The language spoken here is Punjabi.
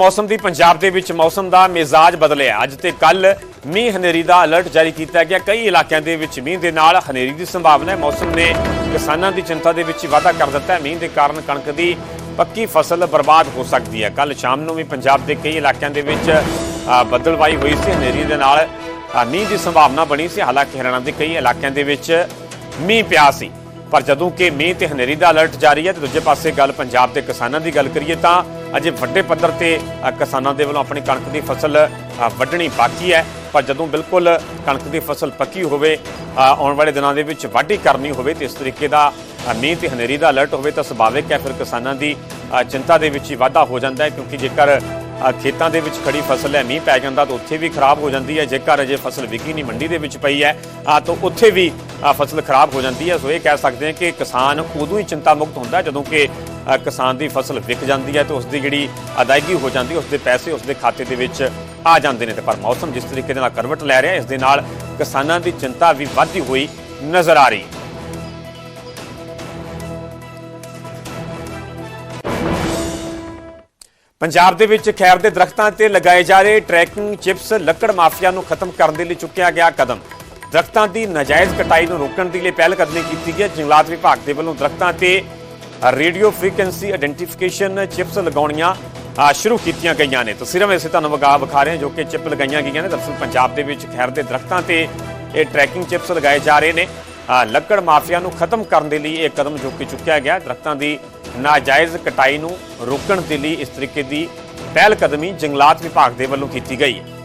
ਮੌਸਮ ਦੀ ਪੰਜਾਬ ਦੇ ਵਿੱਚ ਮੌਸਮ ਦਾ ਮਿਜ਼ਾਜ ਬਦਲਿਆ। ਅੱਜ ਤੇ ਕੱਲ ਮੀਂਹ ਹਨੇਰੀ ਦਾ ਅਲਰਟ ਜਾਰੀ ਕੀਤਾ ਗਿਆ। ਕਈ ਇਲਾਕਿਆਂ ਦੇ ਵਿੱਚ ਮੀਂਹ ਦੇ ਨਾਲ ਹਨੇਰੀ ਦੀ ਸੰਭਾਵਨਾ ਹੈ। ਮੌਸਮ ਨੇ ਕਿਸਾਨਾਂ ਦੀ ਚਿੰਤਾ ਦੇ ਵਿੱਚ ਵਾਧਾ ਕਰ ਦਿੱਤਾ ਹੈ। ਮੀਂਹ ਦੇ ਕਾਰਨ ਕਣਕ ਦੀ ਪੱਕੀ ਫਸਲ ਬਰਬਾਦ ਹੋ ਸਕਦੀ ਹੈ। ਕੱਲ ਸ਼ਾਮ ਨੂੰ ਵੀ ਪੰਜਾਬ ਦੇ ਕਈ ਇਲਾਕਿਆਂ ਦੇ ਵਿੱਚ ਅ, ਬੱਦਲਵਾਈ ਹੋਈ ਸੀ। ਹਨੇਰੀ ਦੇ ਨਾਲ ਮੀਂਹ ਦੀ ਸੰਭਾਵਨਾ ਬਣੀ ਸੀ। ਹਾਲਾਂਕਿ ਹਰਿਆਣਾ ਦੇ ਕਈ ਇਲਾਕਿਆਂ ਦੇ ਵਿੱਚ ਮੀਂਹ ਪਿਆ ਸੀ। ਪਰ ਜਦੋਂ ਕਿ ਮੀਂਹ ਤੇ ਹਨੇਰੀ ਦਾ ਅਲਰਟ ਜਾਰੀ ਹੈ ਤੇ ਦੂਜੇ ਪਾਸੇ ਗੱਲ ਪੰਜਾਬ ਦੇ ਕਿਸਾਨਾਂ ਦੀ ਗੱਲ ਕਰੀਏ ਤਾਂ ਅਜੇ ਵੱਡੇ ਪੱਧਰ ਤੇ ਕਿਸਾਨਾਂ ਦੇ ਵੱਲੋਂ ਆਪਣੀ ਕਣਕ ਦੀ ਫਸਲ ਵੱਢਣੀ ਬਾਕੀ ਹੈ। ਪਰ ਜਦੋਂ ਬਿਲਕੁਲ ਕਣਕ ਦੀ ਫਸਲ ਪੱਕੀ ਹੋਵੇ ਆਉਣ ਵਾਲੇ ਦਿਨਾਂ ਦੇ ਵਿੱਚ ਵਾਢੀ ਕਰਨੀ ਹੋਵੇ ਤੇ ਇਸ ਤਰੀਕੇ ਦਾ ਮੀਂਹ ਤੇ ਹਨੇਰੀ ਦਾ ਅਲਰਟ ਹੋਵੇ ਤਾਂ ਸੁਭਾਵਿਕ ਹੈ। ਫਿਰ ਕਿਸਾਨਾਂ ਦੀ ਚਿੰਤਾ ਦੇ ਵਿੱਚ ਹੀ ਵਾਧਾ ਹੋ ਜਾਂਦਾ ਹੈ ਕਿਉਂਕਿ ਜੇਕਰ ਖੇਤਾਂ ਦੇ ਵਿੱਚ ਖੜੀ ਫਸਲ ਹੈ, ਮੀਂਹ ਪੈ ਜਾਂਦਾ ਤਾਂ ਉੱਥੇ ਵੀ ਖਰਾਬ ਹੋ ਜਾਂਦੀ ਹੈ। ਜੇਕਰ ਅਜੇ ਫਸਲ ਵਿਕੀ ਨਹੀਂ, ਮੰਡੀ ਦੇ ਵਿੱਚ ਪਈ ਹੈ ਤਾਂ ਉੱਥੇ ਵੀ ਫਸਲ ਖਰਾਬ ਹੋ ਜਾਂਦੀ ਹੈ। ਸੋ ਇਹ ਕਹਿ ਸਕਦੇ ਹਾਂ ਕਿ ਕਿਸਾਨ ਉਦੋਂ ਹੀ ਚਿੰਤਾ ਮੁਕਤ ਹੁੰਦਾ ਜਦੋਂ ਕਿ ਕਿਸਾਨ ਦੀ ਫਸਲ ਵਿਕ ਜਾਂਦੀ ਹੈ ਤੇ ਉਸ ਦੀ ਜਿਹੜੀ ਅਦਾਇਗੀ ਹੋ ਜਾਂਦੀ ਹੈ, ਉਸ ਦੇ ਪੈਸੇ ਉਸ ਦੇ ਖਾਤੇ ਦੇ ਵਿੱਚ ਆ ਜਾਂਦੇ ਨੇ। ਤੇ ਪਰ ਮੌਸਮ ਜਿਸ ਤਰੀਕੇ ਦੇ ਨਾਲ ਕਰਵਟ ਲੈ ਰਿਹਾ, ਇਸ ਦੇ ਨਾਲ ਕਿਸਾਨਾਂ ਦੀ ਚਿੰਤਾ ਵੀ ਵੱਧਦੀ ਹੋਈ ਨਜ਼ਰ ਆ ਰਹੀ ਹੈ। ਪੰਜਾਬ ਦੇ ਵਿੱਚ ਖੈਰ ਦੇ ਦਰਖਤਾਂ ਤੇ ਲਗਾਏ ਜਾ ਰਹੇ ਟਰੈਕਿੰਗ ਚਿਪਸ ਲੱਕੜ ਮਾਫੀਆ ਨੂੰ ਖਤਮ ਕਰਨ ਦੇ ਲਈ ਚੁੱਕਿਆ ਗਿਆ ਕਦਮ। ਦਰਖਤਾਂ ਦੀ ਨਾਜਾਇਜ਼ ਕਟਾਈ ਨੂੰ ਰੋਕਣ ਦੇ ਲਈ ਪਹਿਲ ਕਦਮੀ ਕੀਤੀ ਗਈ। ਹੈ ਜੰਗਲਾਤ ਵਿਭਾਗ ਦੇ ਵੱਲੋਂ ਦਰਖਤਾਂ ਤੇ ਰੇਡੀਓ ਫ੍ਰੀਕੁਐਂਸੀ ਆਇਡੈਂਟੀਫਿਕੇਸ਼ਨ ਚਿਪਸ ਲਗਾਉਣੀਆਂ ਸ਼ੁਰੂ ਕੀਤੀਆਂ ਗਈਆਂ ਨੇ। ਤਸਵੀਰਾਂ ਵਿੱਚ ਅਸੀਂ ਤੁਹਾਨੂੰ ਵਗਾ ਵਿਖਾ ਰਹੇ ਹਾਂ ਜੋ ਕਿ ਚਿਪ ਲਗਾਈਆਂ ਗਈਆਂ ਨੇ। ਦਰਅਸਲ ਪੰਜਾਬ ਦੇ ਵਿੱਚ ਖੈਰ ਦੇ ਦਰਖਤਾਂ ਤੇ ਇਹ ਟਰੈਕਿੰਗ ਚਿਪਸ ਲਗਾਏ ਜਾ ਰਹੇ ਨੇ। ਲੱਕੜ ਮਾਫੀਆ ਨੂੰ ਖਤਮ ਕਰਨ ਦੇ ਲਈ ਇਹ ਕਦਮ ਜੋ ਕਿ ਚੁੱਕਿਆ ਗਿਆ। ਦਰਖਤਾਂ ਦੀ ਨਾਜਾਇਜ਼ ਕਟਾਈ ਨੂੰ ਰੋਕਣ ਦੇ ਲਈ ਇਸ ਤਰੀਕੇ ਦੀ ਪਹਿਲ ਕਦਮੀ ਜੰਗਲਾਤ ਵਿਭਾਗ ਦੇ ਵੱਲੋਂ ਕੀਤੀ ਗਈ। ਹੈ